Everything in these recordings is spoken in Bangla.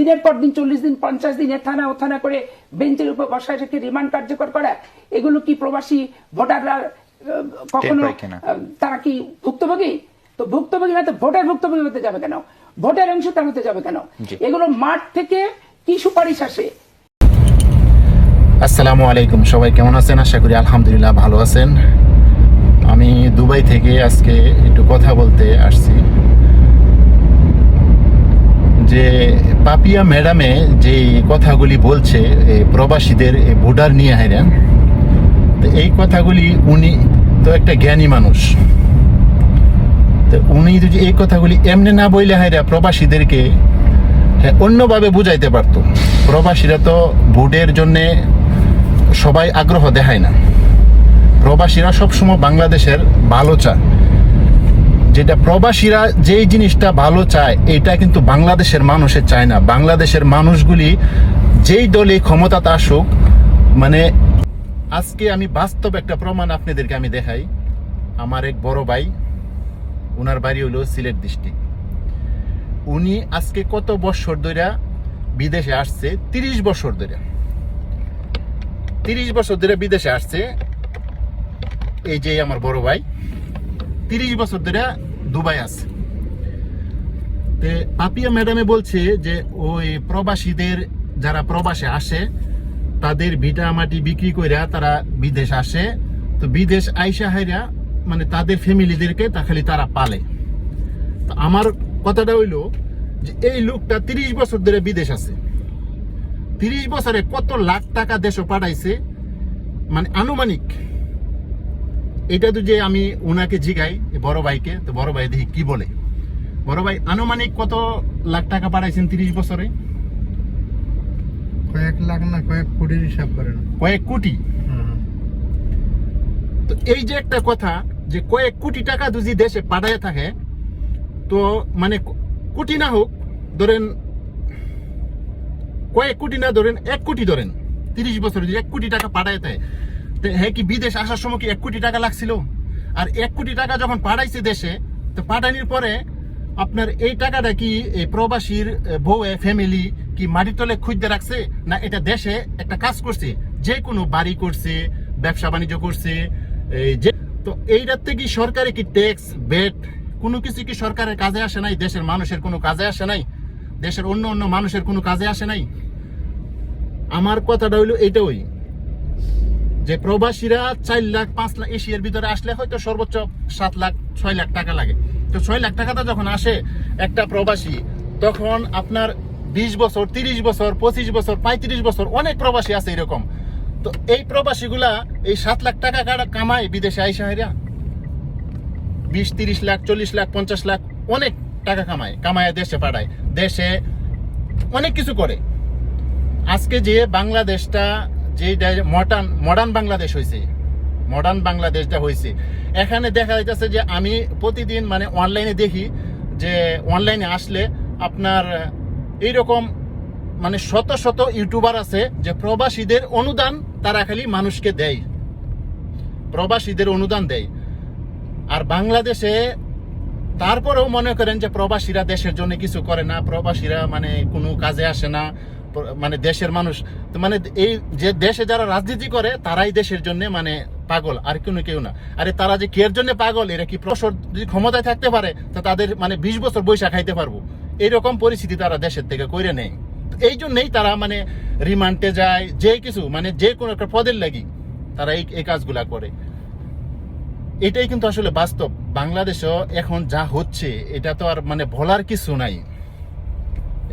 দিনের পর দিন চল্লিশ দিন পঞ্চাশ দিন এ থানা ও থানা করে বেঞ্চের উপর বসায় রেখে রিমান্ড কার্যকর করা এগুলো কি প্রবাসী ভোটাররা কখনো তারা কি ভুক্তভোগী? তো ভুক্তভোগী না তো ভোটের ভুক্তভোগী হতে যাবে কেন? ভোটার অংশ তার হতে যাবে কেন? এগুলো মাঠ থেকে কি সুপারিশ আসে? আসসালামু আলাইকুম সবাই কেমন আছেন? আশা করি আলহামদুলিল্লাহ ভালো আছেন। আমি দুবাই থেকে আজকে একটু কথা বলতে আসছি। যে পাপিয়া ম্যাডামে যে কথাগুলি বলছে প্রবাসীদের ভোটার নিয়ে হাইরেন এই কথাগুলি উনি তো একটা জ্ঞানী মানুষ। উনি যদি এই কথাগুলি এমনি না বইলে হাইরা প্রবাসীদেরকে হ্যাঁ, অন্যভাবে বুঝাইতে পারতো। প্রবাসীরা তো ভোটের জন্যে সবাই আগ্রহ দেখায় না। প্রবাসীরা সবসময় বাংলাদেশের ভালো চায়। যেটা প্রবাসীরা যেই জিনিসটা ভালো চায়, এটা কিন্তু বাংলাদেশের মানুষের চায় না। বাংলাদেশের মানুষগুলি যেই দলে ক্ষমতাতে আসুক মানে আজকে আমি বাস্তব একটা প্রমাণ আপনাদেরকে আমি দেখাই। আমার এক বড় ভাই ওনার বাড়ি হলো সিলেট ডিস্ট্রিক্ট। উনি আজকে কত বছর ধরে বিদেশে আসছে? তিরিশ বছর ধরে তিরিশ বছর ধরে বিদেশে আসছে। এই যে আমার বড় ভাই, তিরিশ বছর ধরে দুবাই আছে। তে পাপিয়া ম্যাডামে বলছে যে, ওই প্রবাসীদের যারা প্রবাসে আসে, তাদের ভিটা মাটি বিক্রি কইরা তারা বিদেশ আসে। তো বিদেশ আইসা হাইরা মানে তাদের ফ্যামিলিদেরকে তা খালি তারা পালে। তো আমার কথাটা হইল যে, এই লোকটা তিরিশ বছর ধরে বিদেশ আছে। তিরিশ বছরে কত লাখ টাকা দেশে পাঠাইছে মানে আনুমানিক এটা তো যে আমি ওনাকে জিগাই বড় ভাইকে তো বড় ভাই দেখি কি বলে। বড় ভাই আনুমানিক কত লাখ টাকা পাঠাইছেন তিরিশ বছরে? কয়েক লাখ না কয়েক কোটির হিসাব করেন। কয়েক কোটি? তো এই যে একটা কথা যে কয়েক কোটি টাকা যদি দেশে পাঠায় থাকে তো মানে কোটি না হোক ধরেন কয়েক কোটি না ধরেন এক কোটি ধরেন তিরিশ বছর যদি এক কোটি টাকা পাঠায় তো হ্যাঁ কি বিদেশ আসার সময় কি এক কোটি টাকা লাগছিল? আর এক কোটি টাকা যখন পাঠাইছে দেশে তো পাঠানির পরে আপনার এই টাকাটা কি প্রবাসীর এ, বউ ফ্যামিলি কি মাটির তলে খুঁজতে রাখছে? না এটা দেশে একটা কাজ করছে? যে কোনো বাড়ি করছে ব্যবসা বাণিজ্য করছে এই যে তো এইটার থেকে সরকারে কি ট্যাক্স বেট কোনো কিছু কি সরকারের কাজে আসে নাই? দেশের মানুষের কোনো কাজে আসে নাই? দেশের অন্য অন্য মানুষের কোনো কাজে আসে নাই? আমার কথাটা হইল এইটাই যে প্রবাসীরা চার লাখ, পাঁচ লাখ এশিয়ার ভিতরে আসলে হয়তো সর্বোচ্চ সাত লাখ, ছয় লাখ টাকা লাগে। তো ছয় লাখ টাকাটা যখন আসে একটা প্রবাসী, তখন আপনার বিশ বছর, তিরিশ বছর, পঁচিশ বছর, পঁয়ত্রিশ বছর অনেক প্রবাসী আছে এরকম। তো এই প্রবাসীগুলা এই সাত লাখ টাকা কামায় বিদেশে আইসা হাইরা? বিশ, তিরিশ লাখ, চল্লিশ লাখ, পঞ্চাশ লাখ অনেক টাকা কামায় কামায় দেশে পাঠায়। দেশে অনেক কিছু করে। আজকে যে বাংলাদেশটা যে মডার্ন মডার্ন বাংলাদেশ হয়েছে মডার্ন বাংলাদেশটা হয়েছে এখানে দেখা যাইতেছে যে আমি প্রতিদিন মানে অনলাইনে দেখি যে অনলাইনে আসলে আপনার এইরকম মানে শত শত ইউটিউবার আছে যে প্রবাসীদের অনুদান তারা খালি মানুষকে দেয়। প্রবাসীদের অনুদান দেয়। আর বাংলাদেশে তারপরেও মনে করেন যে প্রবাসীরা দেশের জন্য কিছু করে না। প্রবাসীরা মানে কোনো কাজে আসে না। মানে দেশের মানুষ মানে এই যে দেশে যারা রাজনীতি করে, তারাই দেশের জন্য মানে পাগল, আর কোনো কেউ না। আরে তারা যে কের জন্য পাগল, এরা কি প্রসর যদি ক্ষমতায় থাকতে পারে, তা তাদের মানে বিশ বছর বৈশা খাইতে পারব। এইরকম পরিস্থিতি তারা দেশের থেকে কইরে নেই তো এই জন্যই তারা মানে রিমান্ডে যায়, যে কিছু মানে যে কোনো একটা পদের লাগি তারা এই এই কাজগুলা করে। এটাই কিন্তু আসলে বাস্তব। বাংলাদেশেও এখন যা হচ্ছে, এটা তো আর মানে বলার কিছু নাই।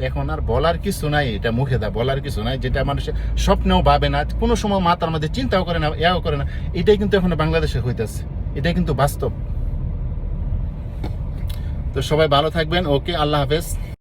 এখন আর বলার কিছু নাই, এটা মুখে দা, বলার কিছু নাই, যেটা মানুষের স্বপ্নেও ভাবে না, কোনো সময় মাথার মধ্যে চিন্তাও করে না এও করে না। এটাই কিন্তু এখন বাংলাদেশে হইতেছে। এটাই কিন্তু বাস্তব। তো সবাই ভালো থাকবেন। ওকে, আল্লাহ হাফেজ।